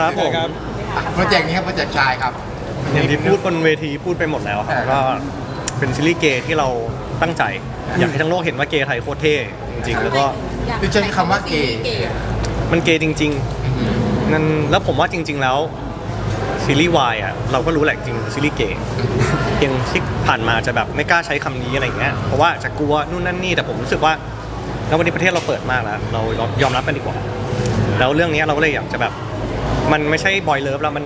ครับผม ครับ โปรเจกต์นี้ครับโปรเจกต์ชายครับ อย่างที่พูดบนเวทีพูดไปหมดแล้วครับ อ่า ก็เป็นซีรีส์เกย์ที่เราตั้งใจ อยากให้ทั้งโลกเห็นว่าเกย์ไทยโคตรเท่จริงๆ แล้วก็คือใช้คำว่าเกย์ มันเกย์จริงๆนั่นแล้วผมว่าจริง ๆ แล้วซีรีส์วายอะเราก็รู้แหละจริงซีรีส์เกย์เพียงที่ผ่านมาจะแบบไม่กล้าใช้คำนี้อะไรอย่างเงี้ยเพราะว่าจะกลัวนู่นนั่นนี่แต่ผมรู้สึกว่าแล้ววันนี้ประเทศเราเปิดมากแล้วเรายอมรับกันดีกว่า แล้วเรื่องนี้เราก็เลยอยากจะแบบ มันไม่ใช่บอยเลิฟแล้วมัน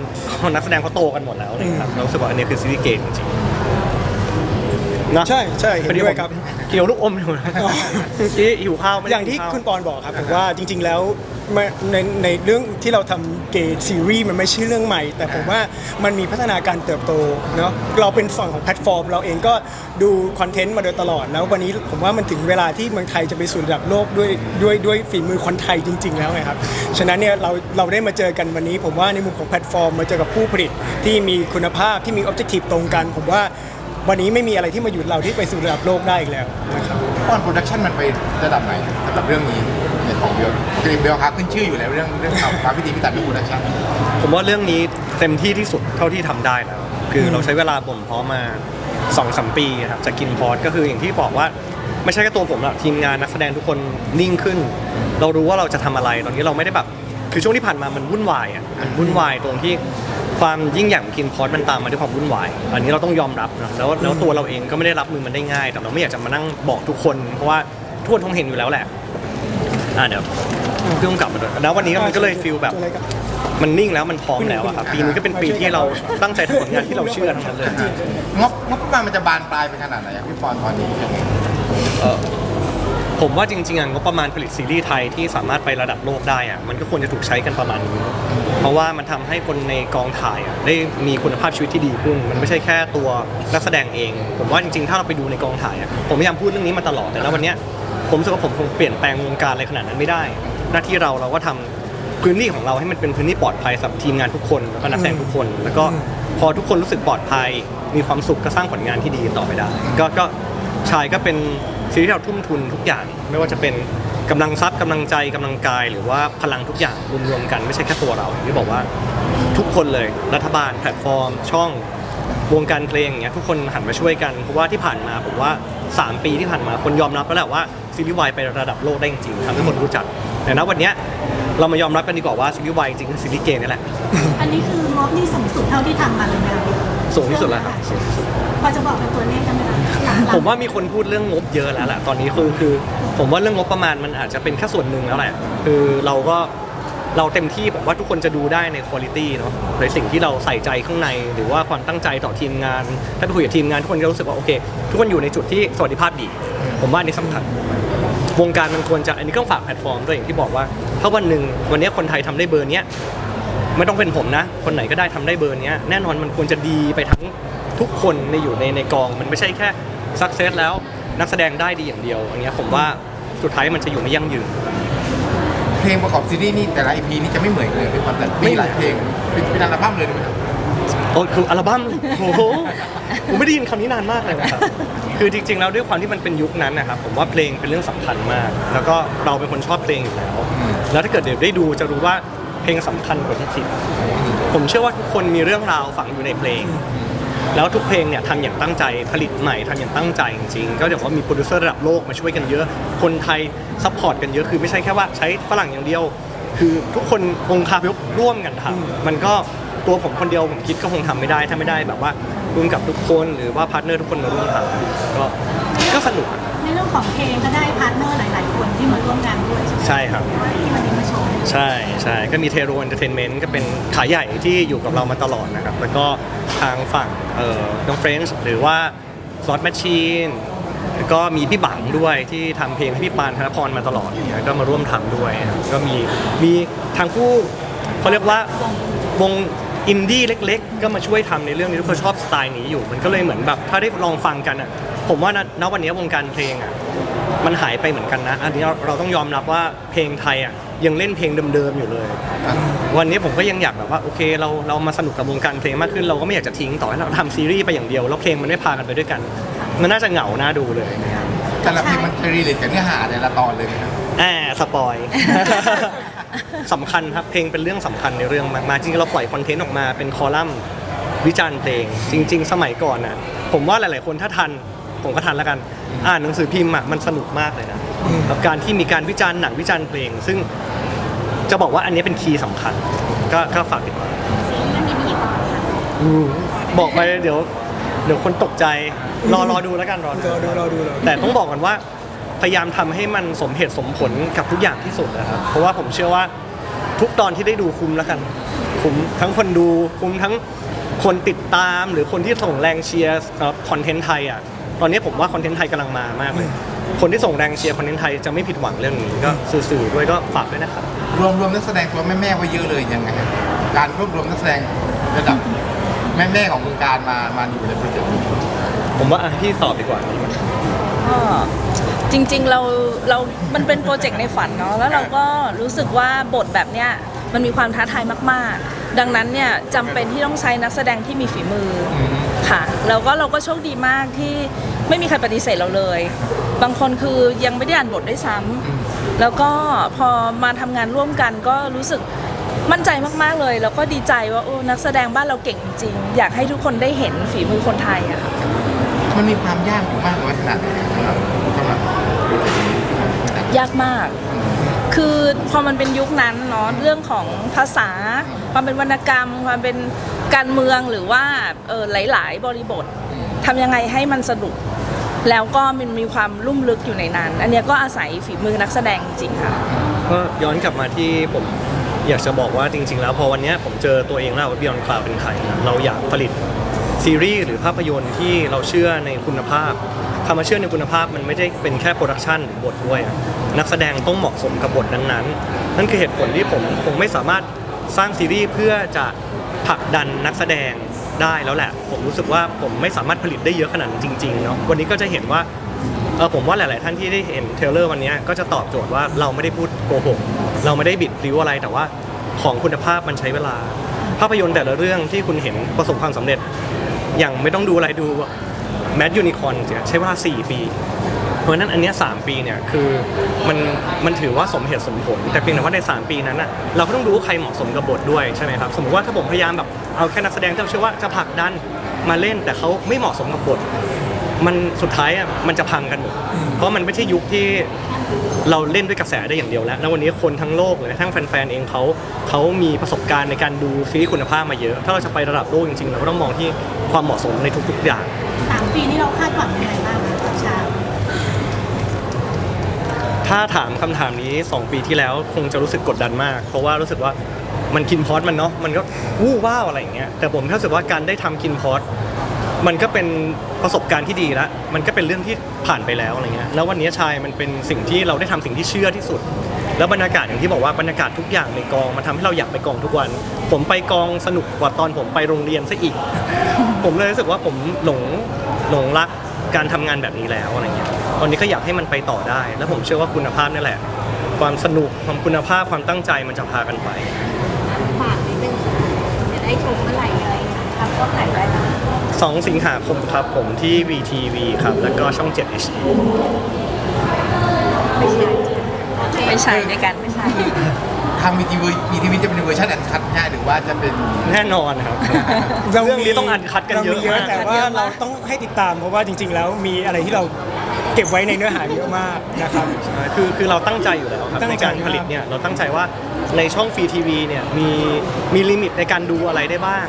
นักแสดงเขาโตกันหมดแล้วอะไรอย่างเลยครับเรารู้สึกว่าอันนี้คือซีรีส์เกย์จริงๆนะใช่ใช่เห็นด้วยครับเกี่ยวลูกอมอยู่นะอ๋อเมื่อกี้หิวข้าวไม่ได้อย่างที่กินข้วคุณปอนบอกครับผมว่าจริง ๆ แล้ว มาในในเรื่องที่เราทำเกย์ซีรีส์มันไม่ใช่เรื่องใหม่ แต่ผมว่ามันมีพัฒนาการเติบโตเนาะเราเป็นฝั่งของแพลตฟอร์ม เราเองก็ดูคอนเทนต์มาโดยตลอด แล้ววันนี้ผมว่ามันถึงเวลาที่เมืองไทยจะไปสู่ระดับโลกด้วยด้วยด้วยฝีมือคนไทยจริง ๆ แล้วไงครับฉะนั้นเนี่ยเราเราได้มาเจอกันวันนี้ ผมว่าในมุมของแพลตฟอร์มมาเจอกับผู้ผลิตที่มีคุณภาพที่มีออบเจกตีฟตรงกัน ผมว่าวันนี้ไม่มีอะไรที่มาหยุดเราที่ไปสู่ระดับโลกได้อีกแล้วนะครับตอนโปรดักชันมันไประดับไหนสำหรับเรื่องนี้ ของเบลปกติเบลครับขึ้นชื่ออยู่แล้วเรื่องเรื่องข่าวความพิธีพิถันเรื่องโปรดักชันผมว่าเรื่องนี้เต็มที่ที่สุดเท่าที่ทำได้แล้วคือเราใช้เวลาบ่มเพาะมา2องสามปีครับจากกินพอดก็คืออย่างที่บอกว่าไม่ใช่แค่ตัวผมหรอกทีมงานนักแสดงทุกคนนิ่งขึ้น เรารู้ว่าเราจะทำอะไรตอนนี้เราไม่ได้แบบคือช่วงที่ผ่านมามันวุ่นวายอะมันวุ่นวายตรงที่ความยิ่งใหญ่ของกินพอดมันตามมาด้วยความวุ่นวาย อันนี้เราต้องยอมรับนะแล้วแล้วตัวเราเองก็ไม่ได้รับมือมันได้ง่าย แต่เราไม่อยากจะมานั่งบอกทุกคน เพราะว่าทุกคนคงเห็นอยู่แล้วแหละ อ่าเดี๋ยวพี่ต้องกลับมาด้วยแล้ววันนี้มันก็เลยฟีลแบบเจออะไรครับมันนิ่งแล้วมันพร้อมแล้วอะครับปีนี้ก็เป็นปีที่เราตั้งใจทำผลงานที่เราเชื่อทั้งนั้นเลยงบงบประมาณมันจะบานปลายไปขนาดไหนอะพี่ปอนตอนนี้ผมว่าจริงๆอะงบประมาณผลิตซีรีส์ไทยที่สามารถไประดับโลกได้อะมันก็ควรจะถูกใช้กันประมาณนี้เพราะว่ามันทำให้คนในกองถ่ายอะได้มีคุณภาพชีวิตที่ดีขึ้น มันไม่ใช่แค่ตัวนักแสดงเอง ผมว่าจริงๆ ถ้าเราไปดูในกองถ่ายอะผมพยายามพูดเรื่องนี้มาตลอดแต่ณวันเนี้ย ผมรู้สึกว่าผมคงเปลี่ยนแปลงวงการอะไรขนาดนั้นไม่ได้ หน้าที่เราเราก็ทำพื้นที่ของเราให้มันเป็นพื้นที่ปลอดภัยสำหรับทีมงานทุกคนแล้วก็นักแสดงทุกคน แล้วก็พอทุกคนรู้สึกปลอดภัย มีความสุขก็สร้างผลงานที่ดีต่อไปได้ก็ก็ชายก็เป็นซีรีส์ที่เราทุ่มทุนทุกอย่าง ไม่ว่าจะเป็นกำลังทรัพย์กำลังใจกำลังกาย หรือว่าพลังทุกอย่างรวมๆกันไม่ใช่แค่ตัวเราอย่างที่บอกว่าทุกคนเลยรัฐบาลแพลตฟอร์ม ช่อง วงการเพลงอย่างเงี้ยทุกคนหันมาช่วยกันเพราะว่าที่ผ่านมาผมว่า 3 ปีที่ผ่านมาคนยอมรับแล้วแหละว่า ซีรีส์วายไประดับโลกได้จริงๆทำให้คนรู้จัก แต่ณวันเนี้ยเรามายอมรับกันดีกว่าว่าซีรีส์วายจริงๆคือซีรีส์เกย์นี่แหละ อันนี้คืองบนี่สูงสุดเท่าที่ทำมาเลยไหมคะสูงที่สุดแล้วครับสูงที่สุด พอจะบอกเป็นตัวเลขได้ไหมคะหลังๆผมว่ามีคนพูดเรื่องงบเยอะแล้วแหละตอนนี้คือคือ ผมว่าเรื่องงบประมาณมันอาจจะเป็นแค่ส่วนหนึ่งแล้วแหละคือเราก็เราเต็มที่ผมว่าทุกคนจะดูได้ในคุณภาพเนาะในสิ่งที่เราใส่ใจข้างใน หรือว่าความตั้งใจต่อทีมงาน ถ้าไปคุยกับทีมงานทุกคนจะรู้สึกว่าโอเค ทุกคนอยู่ในจุดที่สวัสดิภาพดี ผมว่าอันนี้สำคัญ วงการมันควรจะอันนี้ต้องฝากแพลตฟอร์มด้วยอย่างที่บอกว่าถ้าวันหนึ่งวันนี้คนไทยทำได้เบอร์เนี้ยไม่ต้องเป็นผมนะ คนไหนก็ได้ทำได้เบอร์เนี้ยแน่นอนมันควรจะดีไปทั้งทุกคนในอยู่ในในกอง มันไม่ใช่แค่สักเซสแล้วนักแสดงได้ดีอย่างเดียวอันเนี้ยผมว่าสุดท้ายมันจะอยู่ไม่ยั่งยืนเพลงประกอบซีรีส์นี่แต่ละ EP นี่จะไม่เหมือนกันเลยพี่ปอนแต่มีหลายเพลงเป็นเป็นอัลบั้มเลยนะครับ โอ้คืออัลบั้มโอ้โหผมไม่ได้ยินคำนี้นานมากเลยนะครับ คือจริงๆแล้วด้วยความที่มันเป็นยุคนั้นนะครับผมว่าเพลงเป็นเรื่องสำคัญมาก แล้วก็เราเป็นคนชอบเพลงอยู่แล้ว แล้วถ้าเกิดเดี๋ยวได้ดูจะรู้ว่าเพลงสำคัญกว่าที่คิด ผมเชื่อว่าทุกคนมีเรื่องราวฝังอยู่ในเพลง แล้วทุกเพลงเนี่ยทำอย่างตั้งใจผลิตใหม่ทำอย่างตั้งใจจริงๆ ก็เดี๋ยวว่ามีโปรดิวเซอร์ระดับโลกมาช่วยกันเยอะ คนไทยซัพพอร์ตกันเยอะคือไม่ใช่แค่ว่าใช้ฝรั่งอย่างเดียว คือทุกคนองค์คาพยพร่วมกันทำมันก็ ตัวผมคนเดียวผมคิดก็คงทำไม่ได้ ถ้าไม่ได้แบบว่าร่วมกับทุกคนหรือว่าพาร์ทเนอร์ทุกคนมาร่วมทำก็ก็สนุกอะในเรื่องของเพลงก็ได้พาร์ทเนอร์หลาย ๆ คนที่มาร่วมงานด้วยใช่ไหมใช่ครับ ที่วันนี้มาโชว์ใช่ใช่ก็มีเทโรเอนเตอร์เทนเมนต์ก็เป็นขายใหญ่ที่อยู่กับเรามาตลอดนะครับ แล้วก็ทางฝั่งเอ่อน้องเฟรนช์หรือว่าซอสแมชชีนแล้วก็มีพี่บังด้วยที่ทำเพลงให้พี่ปานธนพรมาตลอดเนี่ยก็มาร่วมทำด้วยนะครับก็มีมีทางผู้เขาเรียกว่าวง อินดี้เล็ก ๆ ก็มาช่วยทำในเรื่องนี้ทุกคนชอบสไตล์นี้อยู่ มันก็เลยเหมือนแบบถ้าได้ลองฟังกันอะผมว่าณณวันนี้วงการเพลงอะมันหายไปเหมือนกันนะ อันนี้เราเราต้องยอมรับว่าเพลงไทยอะยังเล่นเพลงเดิมๆอยู่เลย วันนี้ผมก็ยังอยากแบบว่าโอเคเราเรามาสนุกกับวงการเพลงมากขึ้นเราก็ไม่อยากจะทิ้งต่อให้เราทำซีรีส์ไปอย่างเดียวแล้วเพลงมันไม่พากันไปด้วยกัน มันน่าจะเหงาน่าดูเลยแต่ละเพลงมันจะรีเลทกับเนื้อหาแต่ละตอนเลยนะครับอ่าสปอยเสำคัญครับเพลงเป็นเรื่องสำคัญในเรื่องมากๆจริงๆเราปล่อยคอนเทนต์ออกมาเป็นคอลัมน์วิจารณ์เพลง จริง ๆ สมัยก่อนน่ะผมว่าหลายๆคนถ้าทันผมก็ทันแล้วกันอ่านหนังสือพิมพ์อะมันสนุกมากเลยนะกับการที่มีการวิจารณ์หนังวิจารณ์เพลง ซึ่งจะบอกว่าอันนี้เป็นคีย์สำคัญก็ก็ฝากติดตามซีรีส์เรื่องนี้มีกี่ตอนคะบอกไปเดี๋ยว เดี๋ยวคนตกใจรอรอดูแล้วกันรอรดูอดูรอดูรอดูแต่ต้องบอกก่อนว่า พยายามทำให้มันสมเหตุสมผลกับทุกอย่างที่สุดนะครับ เพราะว่าผมเชื่อว่าทุกตอนที่ได้ดูคุ้มแล้วกัน คุ้มทั้งคนดูคุ้มทั้งคนติดตามหรือคนที่ส่งแรงเชียร์สำหรับคอนเทนต์ไทยอะตอนนี้ผมว่าคอนเทนต์ไทยกำลังมามากเลย คนที่ส่งแรงเชียร์คอนเทนต์ไทยจะไม่ผิดหวังเรื่องนี้ก็สื่อๆด้วยก็ฝากด้วยนะครับ รวมรวมนักแสดงตัวแม่แม่ๆไว้เยอะเลยยังไงครับการรวบรวมนักแสดงระดับแม่แม่ๆของวงการมามาอยู่ในโปรเจกต์นี้ผมว่าอะพี่ตอบดีกว่าก็ จริงๆเราเรามันเป็นโปรเจกต์ในฝันเนาะแล้วเราก็รู้สึกว่าบทแบบเนี้ยมันมีความท้าทายมาก ๆ ดังนั้นเนี่ยจำเป็นที่ต้องใช้นักแสดงที่มีฝีมืออค่ะแล้วก็เราก็โชคดีมากที่ไม่มีใครปฏิเสธเราเลย บางคนคือยังไม่ได้อ่านบทด้วยซ้ำแล้วก็พอมาทำงานร่วมกันก็รู้สึกมั่นใจมาก ๆ เลย แล้วก็ดีใจว่าโอ้นักแสดงบ้านเราเก่งจริงๆอยากให้ทุกคนได้เห็นฝีมือคนไทยอะค่ะ มันมีความยากอยู่มากน้อยขนาดไหนสำหรับสำหรับโปรเจกต์นี้ยากมาก คือพอมันเป็นยุคนั้นเนาะเรื่องของภาษา ความเป็นวรรณกรรม ความเป็นการเมืองหรือว่าเออหลาย ๆ บริบททำยังไงให้มันสนุก แล้วก็มันมีความลุ่มลึกอยู่ในนั้น อันเนี้ยก็อาศัยฝีมือนักแสดงจริงๆค่ะ ก็ย้อนกลับมาที่ผมอยากจะบอกว่าจริง ๆ แล้วพอวันเนี้ยผมเจอตัวเองแล้วว่า Beyond Cloud เป็นใครนะเราอยากผลิต ซีรีส์หรือภาพยนตร์ที่เราเชื่อในคุณภาพคำว่าเชื่อในคุณภาพมันไม่ได้เป็นแค่โปรดักชันหรือบทด้วย นักแสดงต้องเหมาะสมกับบทนั้น ๆ นั่นคือเหตุผลที่ผมคงไม่สามารถสร้างซีรีส์เพื่อจะผลักดันนักแสดงได้แล้วแหละ ผมรู้สึกว่าผมไม่สามารถผลิตได้เยอะขนาดนั้นจริงๆเนาะวันนี้ก็จะเห็นว่าเออผมว่าหลาย ๆ ท่านที่ได้เห็นเทเลอร์วันนี้ก็จะตอบโจทย์ว่าเราไม่ได้พูดโกหกเราไม่ได้บิดพลิ้วอะไรแต่ว่าของคุณภาพมันใช้เวลา ภาพยนตร์แต่ละเรื่องที่คุณเห็นประสบความสำเร็จ อย่างไม่ต้องดูอะไรดูแมทยูนิคอนใช้เวลา4 ปี เพราะฉะนั้นอันเนี้ย3ปีเนี่ยคือมันมันถือว่าสมเหตุสมผล แต่เพียงแต่ว่าใน 3 ปีนั้นอะเราก็ต้องดูว่าใครเหมาะสมกับบทด้วยใช่ไหมครับสมมติว่าถ้าผมพยายามแบบเอาแค่นักแสดงที่เราเชื่อว่าจะผลักดันมาเล่นแต่เขาไม่เหมาะสมกับบท มันสุดท้ายอะมันจะพังกันหมดเพราะมันไม่ใช่ยุคที่เราเล่นด้วยกระแสได้อย่างเดียวแล้ว แล้ววันนี้คนทั้งโลกเลยทั้งแฟนๆเองเขาเขามีประสบการณ์ในการดูซีรีส์คุณภาพมาเยอะ ถ้าเราจะไประดับโลกจริงๆ เราก็ต้องมองที่ความเหมาะสมในทุกๆอย่างสามปีนี้เราคาดหวังยังไงบ้างคะชาถ้าถามคำถามนี้ 2 ปีที่แล้วคงจะรู้สึกกดดันมาก เพราะว่ารู้สึกว่ามันกินพอดมันเนาะมันก็วู้ว้าวอะไรอย่างเงี้ยแต่ผมแค่รู้สึกว่าการได้ทำกินพอด มันก็เป็นประสบการณ์ที่ดีล้วมันก็เป็นเรื่องที่ผ่านไปแล้วอะไรเงี้ยแล้ววันนี้ชายมันเป็นสิ่งที่เราได้ทำสิ่งที่เชื่อที่สุด แล้วบรรยากาศอย่างที่บอกว่าบรรยากาศทุกอย่างในกองมันทำให้เราอยากไปกองทุกวัน ผมไปกองสนุกกว่าตอนผมไปโรงเรียนซะอีก ผมเลยรู้สึกว่าผมหลงหลงรักการทำงานแบบนี้แล้วอะไรเงี้ยตอนนี้ก็อยากให้มันไปต่อได้ แล้วผมเชื่อว่าคุณภาพนี่แหละ ความสนุกความคุณภาพความตั้งใจมันจะพากันไป ฝากนิดนึงจะได้ชมเมื่อไหร่อะไร ทำก็ไหนได้บ้าง2 สิงหาคมครับผมที่ VTV ครับ แล้วก็ช่อง 7 HD ไม่ใช่ไม่ใช่ด้วยกันไม่ใช่ ทางมีทีวีมีทีวีจะเป็นเวอร์ชันอันคัดง่ายหรือว่าจะเป็น แน่นอนครับ เราเรื่องนี้ต้องอันคัดกันเยอะรามีมากแต่ว่าเราต้องให้ติดตามเพราะว่าจริง ๆ แล้วมีอะไรที่เราเก็บไว้ในเนื้อหาเยอะมากนะครับ ใช่คือคือเราตั้งใจอยู่แล้วครับตั้งในใจ การผลิตเนี่ยเราตั้งใจว่าในช่องฟรีทีวีเนี่ยมีมีลิมิตในการดูอะไรได้บ้าง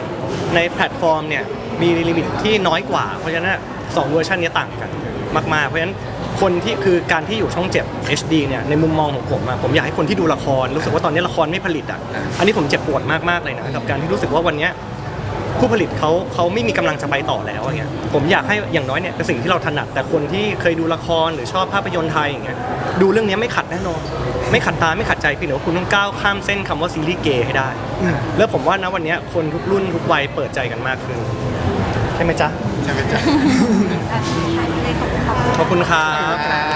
ในแพลตฟอร์มเนี่ยมีลิมิตที่น้อยกว่า เพราะฉะนั้นสองเวอร์ชันเนี้ต่างกันมากๆ เพราะฉะนั้นคนที่คือการที่อยู่ช่องเจ็บ HD เนี่ยในมุมมองของผมอะผมอยากให้คนที่ดูละครรู้สึกว่าตอนนี้ละครไม่ผลิตอะอันนี้ผมเจ็บปวดมากๆเลยนะกับการที่รู้สึกว่าวันเนี้ย ผู้ผลิตเขาเขาไม่มีกำลังจะไปต่อแล้วอย่างเงี้ยผมอยากให้อย่างน้อยเนี่ยเป็นสิ่งที่เราถนัด แต่คนที่เคยดูละครหรือชอบภาพยนตร์ไทยอย่างเงี้ยดูเรื่องนี้ไม่ขัดแน่นอนไม่ขัดตาไม่ขัดใจเพียงแต่ว่าคุณต้องก้าวข้ามเส้นคำว่าซีรีส์เกย์ให้ได้ แล้วผมว่านะวันเนี้ยคนทุกรุ่นทุกวัยเปิดใจกันมากขึ้นใช่ไหมจ๊ะใช่ไหมจ๊ะขอบคุณครับขอบคุณ